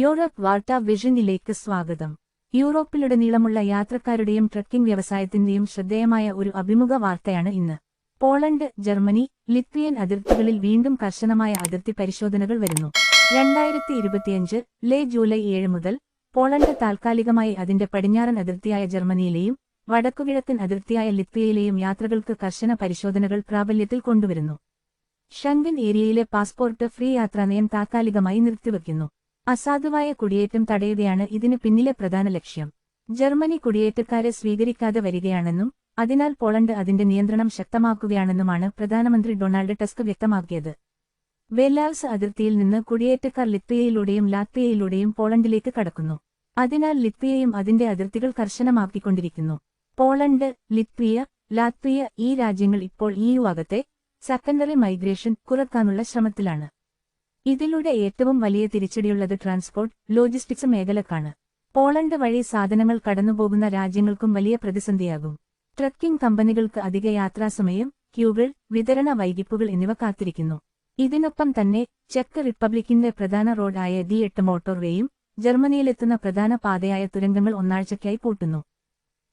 Europe വാർത്താ വിഷനിലേക്ക് സ്വാഗതം. യൂറോപ്പിലുടനീളമുള്ള യാത്രക്കാരുടെയും trekking വ്യവസായത്തിന്റെയും ശ്രദ്ധേയമായ ഒരു അഭിമുഖ വാർത്തയാണ് ഇന്ന്. പോളണ്ട് ജർമ്മനി ലിത്വിയൻ അതിർത്തികളിൽ വീണ്ടും കർശനമായ അതിർത്തി പരിശോധനകൾ വരുന്നു. രണ്ടായിരത്തി ഇരുപത്തിയഞ്ച് ലേ ജൂലൈ ഏഴ് മുതൽ പോളണ്ട് താൽക്കാലികമായി അതിന്റെ പടിഞ്ഞാറൻ അതിർത്തിയായ ജർമ്മനിയിലെയും വടക്കുകിഴക്കൻ അതിർത്തിയായ ലിത്വിയയിലെയും യാത്രകൾക്ക് കർശന പരിശോധനകൾ പ്രാബല്യത്തിൽ കൊണ്ടുവരുന്നു. ഷങ്കൻ ഏരിയയിലെ പാസ്പോർട്ട് ഫ്രീ യാത്രാ നയം താൽക്കാലികമായി നിർത്തിവെക്കുന്നു അസാധുവായ കുടിയേറ്റം തടയുകയാണ് ഇതിനു പിന്നിലെ പ്രധാന ലക്ഷ്യം. ജർമ്മനി കുടിയേറ്റക്കാരെ സ്വീകരിക്കാതെ വരികയാണെന്നും അതിനാൽ പോളണ്ട് അതിന്റെ നിയന്ത്രണം ശക്തമാക്കുകയാണെന്നുമാണ് പ്രധാനമന്ത്രി ഡൊണാൾഡ് ടസ്ക് വ്യക്തമാക്കിയത്. വെല്ലാവ്സ് അതിർത്തിയിൽ നിന്ന് കുടിയേറ്റക്കാർ ലിത്വിയയിലൂടെയും ലാത്വിയയിലൂടെയും പോളണ്ടിലേക്ക് കടക്കുന്നു. അതിനാൽ ലിത്വിയയും അതിന്റെ അതിർത്തികൾ കർശനമാക്കിക്കൊണ്ടിരിക്കുന്നു. പോളണ്ട് ലിത്വിയ ലാത്വിയ ഈ രാജ്യങ്ങൾ ഇപ്പോൾ ഈ യുവാകത്തെ സെക്കൻഡറി മൈഗ്രേഷൻ കുറക്കാനുള്ള ശ്രമത്തിലാണ്. ഇതിലൂടെ ഏറ്റവും വലിയ തിരിച്ചടിയുള്ളത് ട്രാൻസ്പോർട്ട് ലോജിസ്റ്റിക്സ് മേഖലക്കാണ്. പോളണ്ട് വഴി സാധനങ്ങൾ കടന്നുപോകുന്ന രാജ്യങ്ങൾക്കും വലിയ പ്രതിസന്ധിയാകും. ട്രക്കിംഗ് കമ്പനികൾക്ക് അധിക യാത്രാസമയം ക്യൂകൾ വിതരണ വൈകിപ്പുകൾ എന്നിവ കാത്തിരിക്കുന്നു. ഇതിനൊപ്പം തന്നെ ചെക്ക് റിപ്പബ്ലിക്കിന്റെ പ്രധാന റോഡായ ദി എട്ട് മോട്ടോർവേയും ജർമ്മനിയിലെത്തുന്ന പ്രധാന പാതയായ തുരങ്കങ്ങൾ ഒന്നാഴ്ചയ്ക്കായി പൂട്ടുന്നു.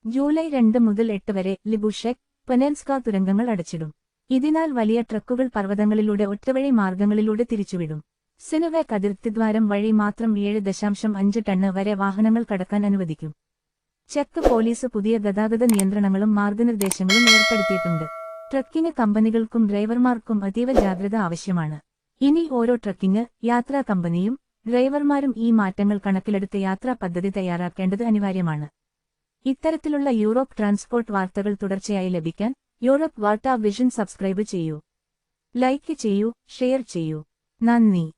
ജൂലൈ രണ്ട് മുതൽ എട്ട് വരെ ലിബുഷെക് പെനൻസ്കാ തുരങ്കങ്ങൾ അടച്ചിടും. ഇതിനാൽ വലിയ ട്രക്കുകൾ പർവതങ്ങളിലൂടെ ഒറ്റവഴി മാർഗങ്ങളിലൂടെ തിരിച്ചുവിടും. സിനുവെ കതിർത്തിദ്വാരം വഴി മാത്രം ഏഴ് ദശാംശം അഞ്ച് ടണ്ണ് വരെ വാഹനങ്ങൾ കടക്കാൻ അനുവദിക്കും. ചെക്ക് പോലീസ് പുതിയ ഗതാഗത നിയന്ത്രണങ്ങളും മാർഗനിർദ്ദേശങ്ങളും ഏർപ്പെടുത്തിയിട്ടുണ്ട്. ട്രക്കിംഗ് കമ്പനികൾക്കും ഡ്രൈവർമാർക്കും അതീവ ജാഗ്രത ആവശ്യമാണ്. ഇനി ഓരോ ട്രക്കിംഗ് യാത്രാ കമ്പനിയും ഡ്രൈവർമാരും ഈ മാറ്റങ്ങൾ കണക്കിലെടുത്ത് യാത്രാ പദ്ധതി തയ്യാറാക്കേണ്ടത് അനിവാര്യമാണ്. ഇത്തരത്തിലുള്ള യൂറോപ്പ് ട്രാൻസ്പോർട്ട് വാർത്തകൾ തുടർച്ചയായി ലഭിക്കാൻ യൂറോപ്പ് വാർത്താ വിഷൻ സബ്സ്ക്രൈബ് ചെയ്യൂ. ലൈക്ക് ചെയ്യൂ ഷെയർ ചെയ്യൂ. നന്ദി.